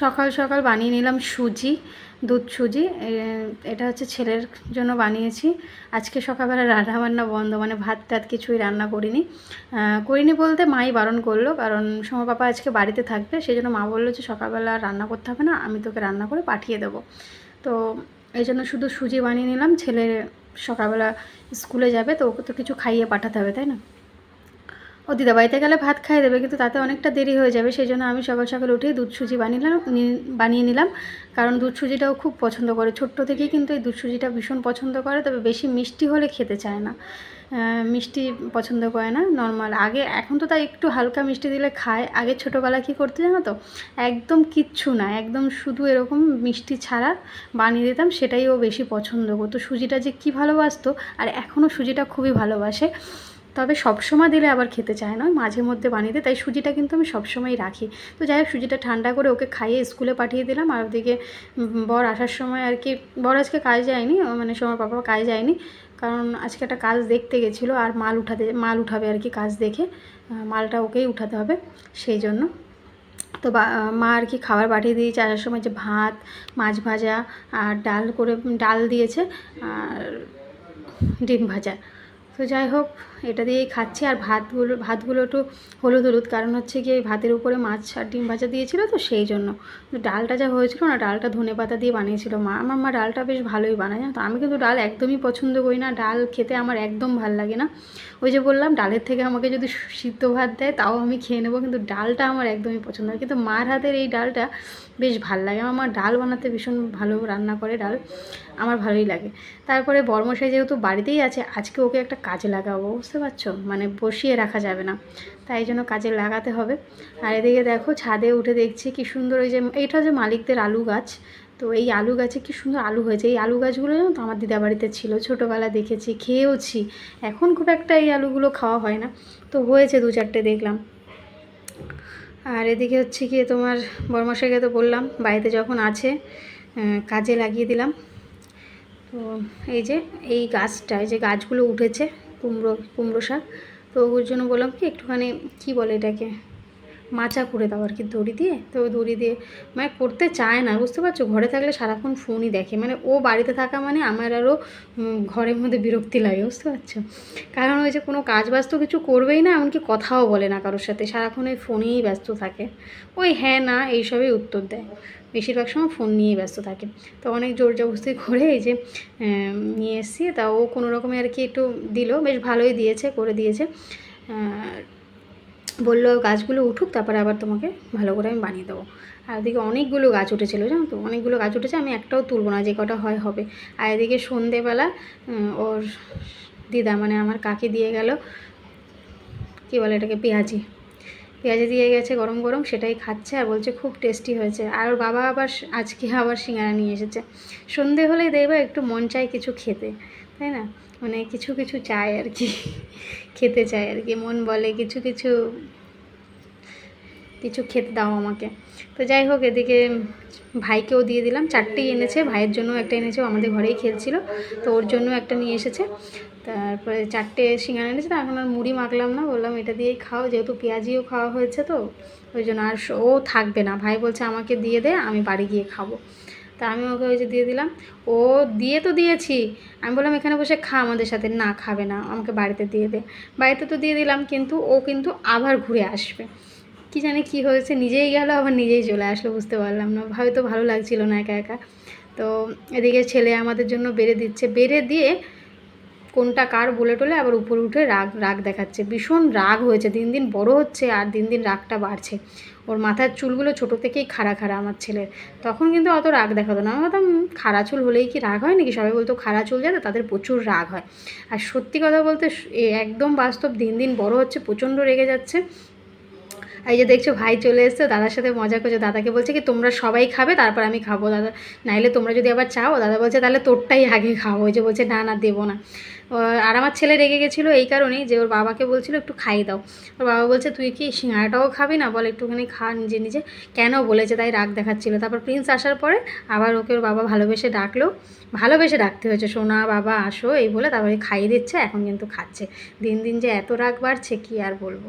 সকাল সকাল বানিয়ে নিলাম সুজি, দুধ সুজি। এটা হচ্ছে ছেলের জন্য বানিয়েছি। আজকে সকালবেলা রান্না বান্না বন্ধ মানে ভাত টাত কিছুই রান্না করিনি। করিনি বলতে মাই বারণ করল, কারণ সোমা পাপা আজকে বাড়িতে থাকবে সেই জন্য মা বলল যে সকালবেলা রান্না করতে হবে না, আমি তোকে রান্না করে পাঠিয়ে দেবো। তো এই জন্য শুধু সুজি বানিয়ে নিলাম, ছেলে সকালবেলা স্কুলে যাবে, তো ওকে তো কিছু খাইয়ে পাঠাতে হবে, তাই না? ও দিদা বাড়িতে গেলে ভাত খাইয়ে দেবে, কিন্তু তাতে অনেকটা দেরি হয়ে যাবে সেই জন্য আমি সকাল সকাল উঠেই দুধ সুজি বানিয়ে নিলাম নি- বানিয়ে নিলাম। কারণ দুধ সুজিটাও খুব পছন্দ করে, ছোট্ট থেকেই কিন্তু এই দুধ সুজিটা ভীষণ পছন্দ করে, তবে বেশি মিষ্টি হলে খেতে চায় না। মিষ্টি পছন্দ করে না, নর্মাল। আগে, এখন তো তাই একটু হালকা মিষ্টি দিলে খায়। আগে ছোটোবেলা কী করতে জানো তো, একদম কিচ্ছু না, একদম শুধু এরকম মিষ্টি ছাড়া বানিয়ে দিতাম, সেটাই ও বেশি পছন্দ করতো। সুজিটা যে কী ভালোবাসতো, আর এখনও সুজিটা খুবই ভালোবাসে। তবে সবসময় দিলে আবার খেতে চায় না মাঝে মধ্যে বানিয়ে দিই তাই সুজিটা কিন্তু আমি সবসময়ই রাখি। তো যাই হোক, সুজিটা ঠান্ডা করে ওকে খাইয়ে স্কুলে পাঠিয়ে দিলাম, আর ওদিকে বর আসার সময় আর কি, বর আজকে কাজ যায়নি মানে সময় পাপা কাজ যায়নি, কারণ আজকে একটা কাজ দেখতে গেছিল, আর মাল উঠাতে, মাল উঠাবে আর কি কাজ দেখে মালটা ওকেই উঠাতে হবে, সেই জন্য। তো মা আর কি খাবার পাঠিয়ে দিয়েছে আসার সময় যে ভাত, মাছ ভাজা, আর ডাল করে, ডাল দিয়েছে, আর ডিম ভাজা। তো যাই হোক, এটা দিয়েই খাচ্ছি। আর ভাতগুলো ভাতগুলো একটু হলুদ হলুদ, কারণ হচ্ছে কি ভাতের উপরে মাছ আর ডিম ভাজা দিয়েছিল তো সেই জন্য। ডালটা যা হয়েছিল না, ডালটা ধনে পাতা দিয়ে বানিয়েছিল। মা, আমার মা ডালটা বেশ ভালোই বানায়, জানো তো? আমি কিন্তু ডাল একদমই পছন্দ করি না। ডাল খেতে আমার একদম ভালো লাগে না। ওই যে বললাম, ডালের থেকে আমাকে যদি সিদ্ধ ভাত দেয়, তাও আমি খেয়ে নেব। কিন্তু ডালটা আমার একদমই পছন্দ হয়। কিন্তু মার হাতের এই ডালটা বেশ ভালো লাগে। আমার মা ডাল বানাতে ভীষণ ভালো রান্না করে ডাল। আমার ভালোই লাগে। তারপরে বর্মশাই যেহেতু বাড়িতেই আছে, আজকে ওকে একটা কাজে লাগাবো, বুঝতে পারছ? মানে বসিয়ে রাখা যাবে না। তাই জন্য কাজে লাগাতে হবে। আর এদিকে দেখো, ছাদে উঠে দেখছি কি সুন্দর ওই যে এইটা যে মালিকদের আলু গাছ। তো এই আলু গাছে কি সুন্দর আলু হয়েছে। এই আলু গাছগুলো জানো তো আমার দিদা বাড়িতে ছিল ছোটোবেলা দেখেছি, খেয়েওছি। এখন খুব একটা এই আলুগুলো খাওয়া হয় না। তো হয়েছে দু চারটে দেখলাম। আর এদিকে হচ্ছে কি তোমার বর্মশাইকে তো বললাম, বাড়িতে যখন আছে কাজে লাগিয়ে দিলাম। তো এই যে, এই গাছটা যে গাছগুলো উঠেছে কুমড়ো কুমড়ো শাক। তো ওর জন্য বললাম কি, একটুখানি কী বলে এটাকে? মাচা করে দাও আর কি দড়ি দিয়ে। তো ওই দড়ি দিয়ে মানে করতে চায় না, বুঝতে পারছ? ঘরে থাকলে সারাক্ষণ ফোনই দেখে। মানে ও বাড়িতে থাকা মানে আমার আরও ঘরের মধ্যে বিরক্তি লাগে, বুঝতে পারছ? কারণ ওই যে কোনো কাজ বাজ তো কিছু করবেই না, এমনকি কথাও বলে না কারোর সাথে। সারাক্ষণ ওই ফোনেই ব্যস্ত থাকে। ওই হ্যাঁ না এইসবই উত্তর দেয়। বেশিরভাগ সময় ফোন নিয়েই ব্যস্ত থাকে। তো অনেক জোর জবস্তি করে এই যে নিয়ে এসছি। তা ও কোনো রকমে আর কি একটু দিল। বেশ ভালোই দিয়েছে, করে দিয়েছে। বলল, গাছগুলো উঠুক, তারপরে আবার তোমাকে ভালো করে আমি বানিয়ে দেবো। আর এদিকে অনেকগুলো গাছ উঠেছিল, জানো তো? অনেকগুলো গাছ উঠেছে, আমি একটাও তুলবো না, যে কটা হয় হবে। আর এদিকে সন্ধেবেলা ওর দিদা মানে আমার কাকে দিয়ে গেল, কী বলে এটাকে, পেঁয়াজি। পেঁয়াজি দিয়ে গেছে গরম গরম, সেটাই খাচ্ছে আর বলছে খুব টেস্টি হয়েছে। আর ওর বাবা আবার আজকে আবার সিঙ্গারা নিয়ে এসেছে। সন্ধে হলেই দেখবে একটু মন চায় কিছু খেতে, তাই না? মানে কিছু কিছু চায় আর কি, খেতে চায় আর কি। মন বলে কিছু কিছু কিছু খেতে দাও আমাকে। তো যাই হোক, এদিকে ভাইকেও দিয়ে দিলাম। চারটেই এনেছে, ভাইয়ের জন্য একটা এনেছে আমাদের ঘরেই খেলছিল, তো ওর জন্য একটা নিয়ে এসেছে। তারপরে চারটে সিঙ্গারা এনেছে, তো এখন আর মুড়ি মাখলাম না, বললাম এটা দিয়েই খাও, যেহেতু পেঁয়াজিও খাওয়া হয়েছে তো, ওই জন্য আর ও থাকবে না। ভাই বলছে আমাকে দিয়ে দে, আমি বাড়ি গিয়ে খাব। তা আমি ওকে ওই যে দিয়ে দিলাম। ও দিয়ে তো দিয়েছি। আমি বললাম, এখানে বসে খা, আমাদের সাথে না খাবে না, আমাকে বাড়িতে দিয়ে দে। বাড়িতে তো দিয়ে দিলাম, কিন্তু ও কিন্তু আবার ঘুরে আসবে। কি জানি কি হয়েছে, নিজেই গেল, আবার নিজেই চলে আসলো, বুঝতে পারলাম না। হয়তো ভালো লাগছিল না একা একা। তো এদিকে ছেলে আমাদের জন্য বেড়ে দিচ্ছে। বেড়ে দিয়ে কোনটা কার বলে টলে আবার উপরে উঠে রাগ রাগ দেখাচ্ছে। ভীষণ রাগ হয়েছে। দিন দিন বড় হচ্ছে আর দিন দিন রাগটা বাড়ছে। ওর মাথার চুলগুলো ছোটো থেকেই খাড়া খাড়া আমার ছেলের। তখন কিন্তু অত রাগ দেখাতো না। আমি "উম, খাড়া চুল হলেই কি রাগ হয় নাকি? সবাই বলতো খাড়া চুল যাতে তাদের প্রচুর রাগ হয়। আর সত্যি কথা বলতে একদম বাস্তব দিন দিন বড় হচ্ছে প্রচণ্ড রেগে যাচ্ছে। এই যে দেখছ ভাই চলে এসছে, দাদার সাথে মজা করছে। দাদাকে বলছে কি, তোমরা সবাই খাবে, তারপর আমি খাব। দাদা, নাইলে তোমরা যদি আবার চাও, দাদা বলছে, তাহলে তোরটাই আগে খাব। ওই যে বলছে, না না, দেবো না। আর আমার ছেলে রেগে গেছিল এই কারণেই যে ওর বাবাকে বলছিল, একটু খাইয়ে দাও। ওর বাবা বলছে, তুই কি সিঙ্গারাটাও খাবি না? বল, একটুখানি খা নিজে নিজে। কেন বলেছে, তাই রাগ দেখাচ্ছিল। তারপর প্রিন্স আসার পরে আবার ওকে ওর বাবা ভালোবেসে ডাকলো। ভালোবেসে ডাকতে হয়েছে, সোনা, বাবা, আসো। এই বলে তারপরে খাইয়ে দিচ্ছে, এখন কিন্তু খাচ্ছে। দিন দিন যে এত রাগ বাড়ছে, কি আর বলব?